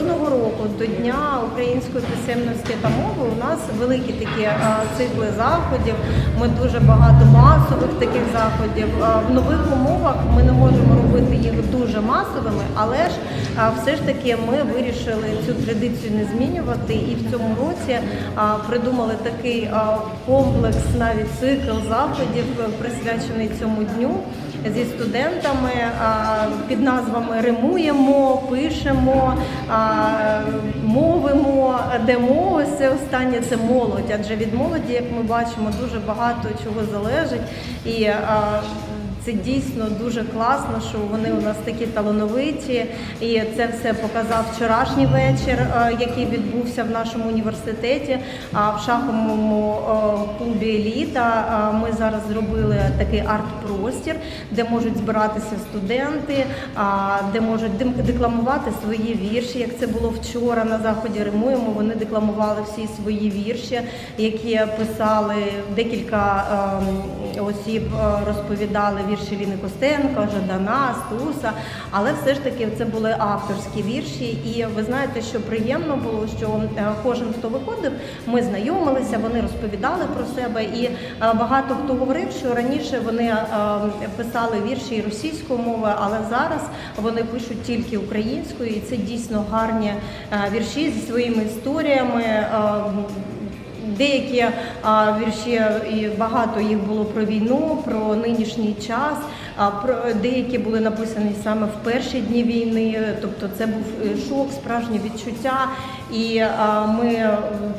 Кожного року до Дня української писемності та мови у нас великі такі цикли заходів. Ми дуже багато масових таких заходів. В нових умовах ми не можемо робити їх дуже масовими, але ж все ж таки ми вирішили цю традицію не змінювати. І в цьому році придумали такий комплекс, навіть цикл заходів, присвячений цьому дню зі студентами під назвами Римуємо, пишемо, мовимо, де мови все останнє це молодь. Адже від молоді, як ми бачимо, дуже багато чого залежить. І це дійсно дуже класно, що вони у нас такі талановиті, і це все показав вчорашній вечір, е, який відбувся в нашому університеті. А в шаховому е, клубі Еліта е, ми зараз зробили такий арт-простір, де можуть збиратися студенти, де можуть декламувати свої вірші. Як це було вчора на заході Римуємо, вони декламували всі свої вірші, які писали декілька ем, осіб, розповідали вірші Ліни Костенко, Жадана, Стуса, але все ж таки це були авторські вірші. І ви знаєте, що приємно було, що е, кожен, хто виходив, ми знайомилися, вони розповідали про себе. І е, багато хто говорив, що раніше вони е, писали вірші і російською мовою, але зараз вони пишуть тільки українською, і це дійсно гарні вірші зі своїми історіями. Деякі вірші і багато їх було про війну, про нинішній час. А про деякі були написані саме в перші дні війни. Тобто, це був е, шок, справжнє відчуття. І а, ми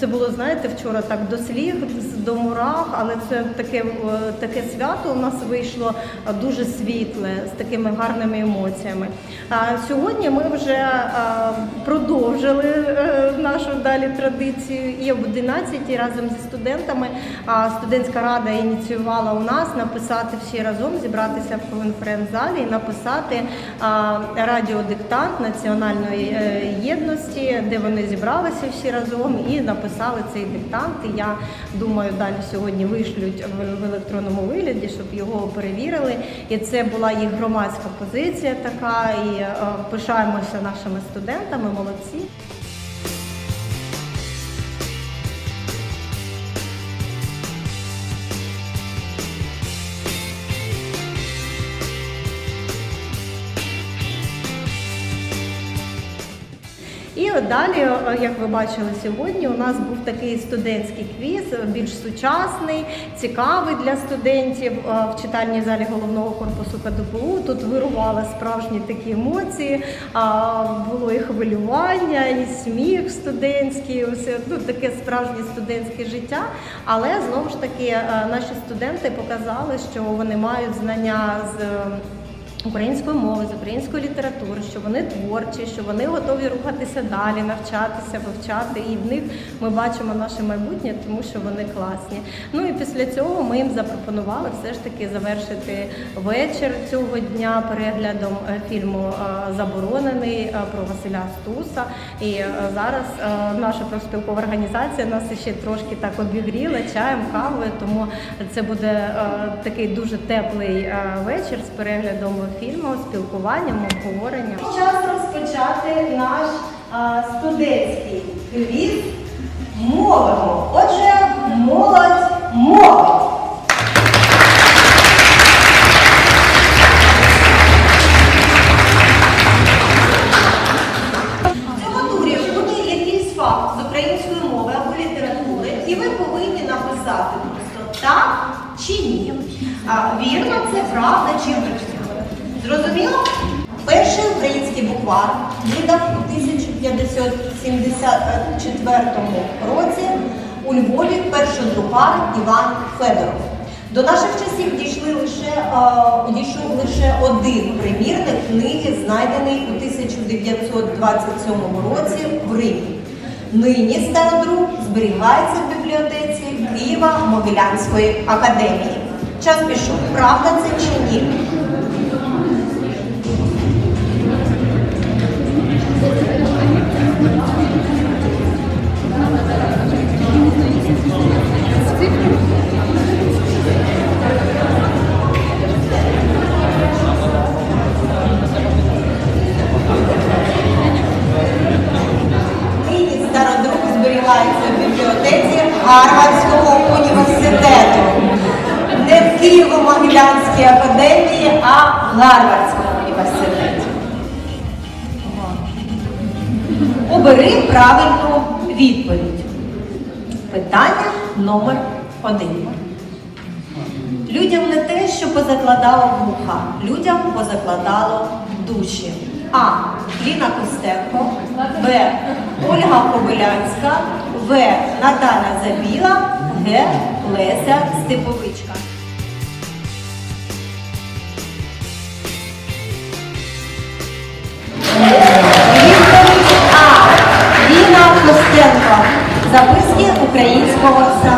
це було знаєте вчора так до слів, з- до мурах, але це таке е, таке свято у нас вийшло дуже світле з такими гарними емоціями. А сьогодні ми вже а, продовжили е, нашу далі традицію і об 11 разом зі студентами. а, Студентська рада ініціювала у нас написати всі разом, зібратися в конференц-залі і написати а, радіодиктант національної е, єдності, де вони зібралися всі разом і написали цей диктант. І я думаю, далі сьогодні вишлють в- в електронному вигляді, щоб його перевірили. І це була їх громадська позиція така. І е, пишаємося нашими студентами, молодці. Далі, е, як ви бачили сьогодні, у нас був такий студентський квіз, більш сучасний, цікавий для студентів е, в читальній залі головного корпусу КДПУ. Тут вирували справжні такі емоції, було і хвилювання, і сміх студентський, усе ну, таке справжнє студентське життя. Але знову ж таки е, наші студенти показали, що вони мають знання з. Української мови, з української літератури, що вони творчі, що вони готові рухатися далі, навчатися, вивчати. І в них ми бачимо наше майбутнє, тому що вони класні. Ну і після цього ми їм запропонували все ж таки завершити вечір цього дня переглядом е, фільму е, Заборонений е, про Василя Стуса. І зараз наша профспілкова організація нас ще трошки так обігріла чаєм, кавою, тому це буде такий дуже теплий вечір з переглядом фільму, спілкуванням, обговоренням. Час розпочати наш е, студентський квіз мовимо. Отже, молодь мовить. В цьому турі буде якийсь факт з української мови або літератури, і ви повинні написати просто так чи ні. А, вірно, це правда чи брехня. Зрозуміло? Перший український буквар видав у 1574 році у Львові першодрукар Іван Федоров. До наших часів дійшли лише, е, дійшов лише один примірник книги, знайдений у 1927 році в Римі. Нині стародрук зберігається в бібліотеці Києва-Могилянської академії. Час пішов. Правда це чи ні? Гарвардському університеті? Обери правильну відповідь. Питання номер один. Людям не те, що позакладало вуха, людям позакладало душі. А. Ліна Костенко, Б. Ольга Кобилянська, В. Наталя Забіла, Г. Леся Степовичка. Записки українського самошедшого.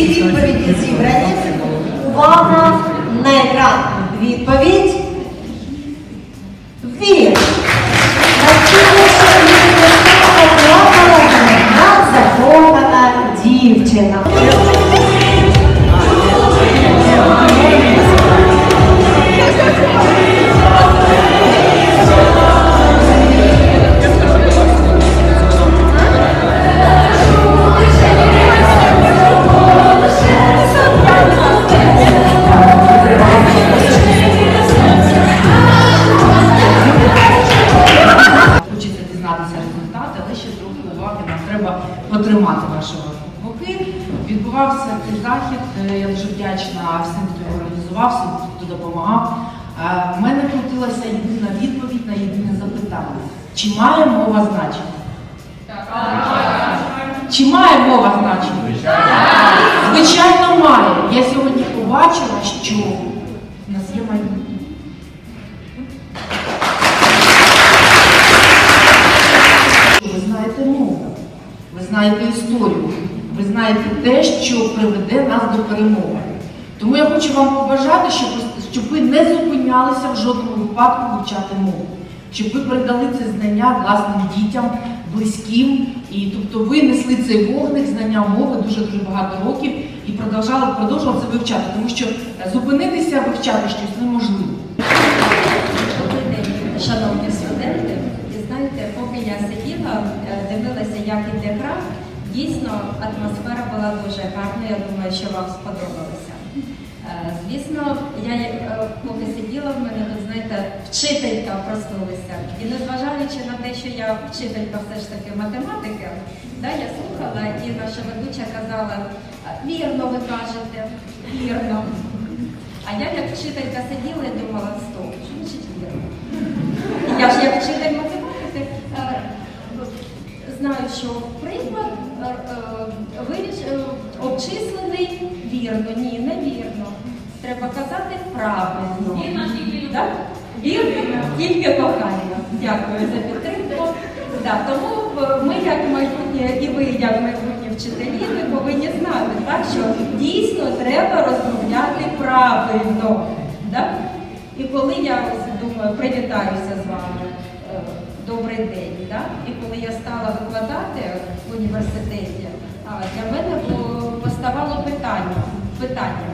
Всі відповіді зібрані. Увага на екран. Відповідь. Вір. Закохана дівчина. Ще нам треба потримати нашого боки. Відбувався цей захід. е, Я дуже вдячна всім, хто його організував, всім, хто допомагав. Е, В мене крутилася єдина відповідь на єдине запитання. Чи має мова значення? Чи має мова значення? Звичайно, має. Я сьогодні побачила, що в нас є майбутнє. Знаєте історію, ви знаєте те, що приведе нас до перемоги. Тому я хочу вам побажати, щоб, щоб ви не зупинялися в жодному випадку вивчати мову, щоб ви передали це знання власним дітям, близьким, і тобто ви несли цей вогник знання мови дуже дуже багато років і продовжали продовжували це вивчати, тому що зупинитися вивчати щось неможливо. Шановні студенти. І знаєте, поки я сиділа, дивилася, як іде гра, дійсно атмосфера була дуже гарна. Я думаю, що вам сподобалося. Е, Звісно, я е, поки сиділа, в мене тут, знаєте, вчителька проснулася. І незважаючи на те, що я вчителька все ж таки математики, да, я слухала, і наша ведуча казала, вірно ви кажете, вірно. А я як вчителька сиділа і думала, стоп, що значить вірно? Я ж як вчитель знаю, що приклад е, е, виріш, е, обчислений вірно. Ні, не вірно. Треба казати правильно. Да? Вірно, тільки кохання. Дякую за підтримку. Да, тому ми, як майбутні, і ви, як майбутні вчителі, ви повинні знати, так, що дійсно треба розмовляти правильно. Да? І коли я ось думаю, привітаюся з вами, добрий день. Да? І коли я стала викладати в університеті, для мене поставало питання, питання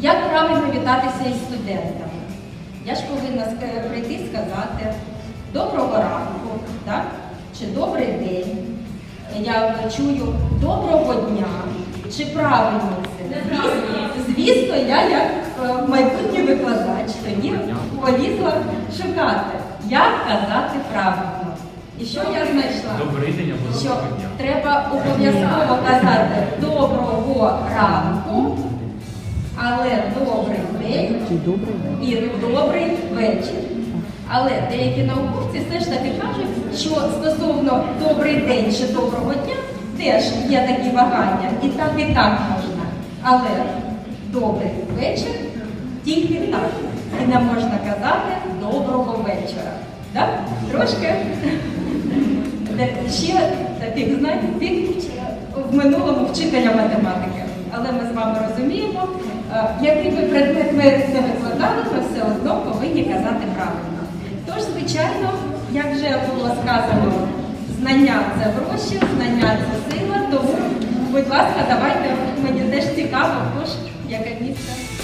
як правильно вітатися із студентами? Я ж повинна прийти і сказати доброго ранку, да? чи добрий день. Я чую доброго дня, чи правильно це? Звісно, звісно, я як е, майбутній викладач тоді полізла шукати, як казати правильно. І що я знайшла? Добрий день або Що доброго дня. треба обов'язково казати доброго ранку, але добрий день і добрий вечір. Але деякі науковці все ж таки кажуть, що стосовно добрий день чи доброго дня теж є такі вагання, і так, і так можна. Але добрий вечір тільки так. І не можна казати. Так? Трошки ще таких знань від в минулому вчителя математики. Але ми з вами розуміємо, е, який би предмет ми не викладали, ми все одно повинні казати правильно. Тож, звичайно, як вже було сказано, знання це гроші, знання це сила, тому, будь ласка, давайте, мені теж цікаво, тож яке місце.